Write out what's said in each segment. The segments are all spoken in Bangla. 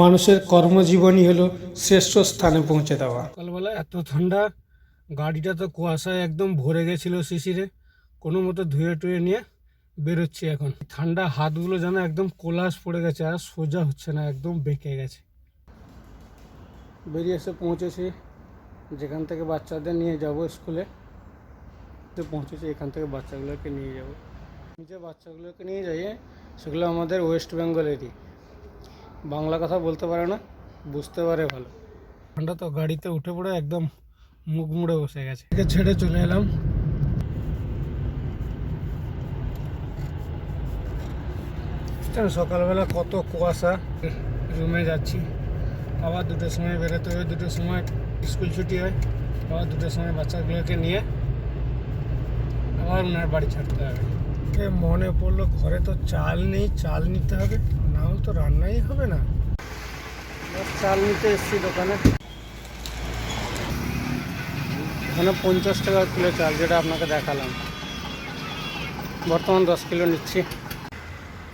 মানুষের কর্মজীবনই হলো শ্রেষ্ঠ স্থানে পৌঁছে দেওয়া। সকালবেলা এত ঠান্ডা, গাড়িটা তো কুয়াশায় একদম ভরে গেছিল শিশিরে। কোনো মতো ধুয়ে টুয়ে নিয়ে বেরোচ্ছি এখন। ঠান্ডা হাতগুলো যেন একদম কোলাস পড়ে গেছে আর সোজা হচ্ছে না, একদম বেঁকে গেছে। বেরিয়ে এসে পৌঁছেছি, যেখান থেকে বাচ্চাদের নিয়ে যাব স্কুলে। পৌঁছেছি, এখান থেকে বাচ্চাগুলোকে নিয়ে যাব। যে বাচ্চাগুলোকে নিয়ে যাই সেগুলো আমাদের ওয়েস্ট বেঙ্গলেরই। বাংলা কথা বলতে পারে না, বুঝতে পারে ভালো। ঠান্ডা তো গাড়িতে উঠে পড়ে একদম মুখ মুড়ে বসে গেছে। ছেড়ে চলে এলাম। সকালবেলা কত কুয়াশা। রুমে যাচ্ছি। আবার দুটোর সময় বেরোতে হবে, দুটোর সময় স্কুল ছুটি হয়। আবার দুটোর সময় বাচ্চাগুলোকে নিয়ে আবার ওনার বাড়ি ছাড়তে হবে। মনে পড়ল, ঘরে তো চাল নেই, চাল নিতে হবে না হলে তো রান্নাই হবে না। চাল নিতে এসেছি দোকানে। এখানে পঞ্চাশ টাকা কিলো চাল, যেটা আপনাকে দেখালাম। বর্তমান দশ কিলো নিচ্ছি।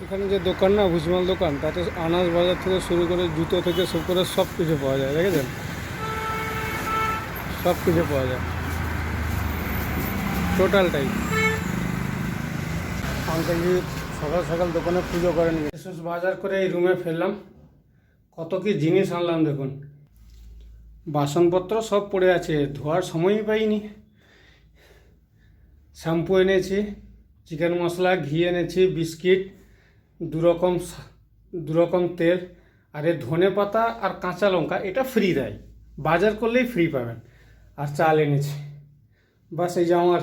এখানে যে দোকান না, ভুজমাল দোকান, তাতে আনাজ বাজার থেকে শুরু করে জুতো থেকে শুরু করে সব কিছু পাওয়া যায়, দেখেছেন? সব কিছু পাওয়া যায়। টোটালটাই। আঙ্কেলজি সকাল সকাল দোকানে পুজো করেন শেষ বাজার করে এই রুমে ফেললাম। কত কি জিনিস আনলাম দেখুন। বাসনপত্র সব পড়ে আছে, ধোয়ার সময়ই পাইনি। শ্যাম্পু এনেছি, চিকেন মশলা, ঘি এনেছি, বিস্কিট, দুরকম দুরকম তেল, আর এ ধনে পাতা আর কাঁচা লঙ্কা, এটা ফ্রি দেয়। বাজার করলেই ফ্রি পাবেন। আর চাল এনেছি। বাস এই যে আমার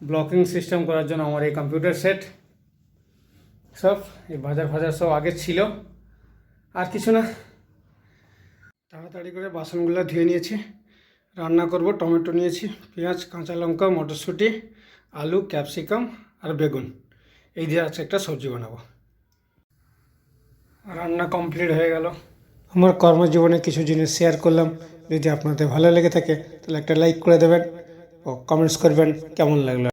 ব্লকিং সিস্টেম করার জন্য আমার এই কম্পিউটার সেট সব, এই বাজার ফাজার সব আগে ছিল। আর কিছু না। তাড়াতাড়ি করে বাসনগুলো ধুয়ে নিয়েছি। রান্না করব, টমেটো নিয়েছি, পেঁয়াজ, কাঁচা লঙ্কা, মটরশুঁটি, আলু, ক্যাপসিকাম আর বেগুন। এই দিয়ে আছে একটা সবজি বানাবো। রান্না কমপ্লিট হয়ে গেল। আমার কর্মজীবনে কিছু জিনিস শেয়ার করলাম। যদি আপনাদের ভালো লেগে থাকে, তাহলে একটা লাইক করে দেবেন ও কমেন্টস করবেন। কেমন লাগল?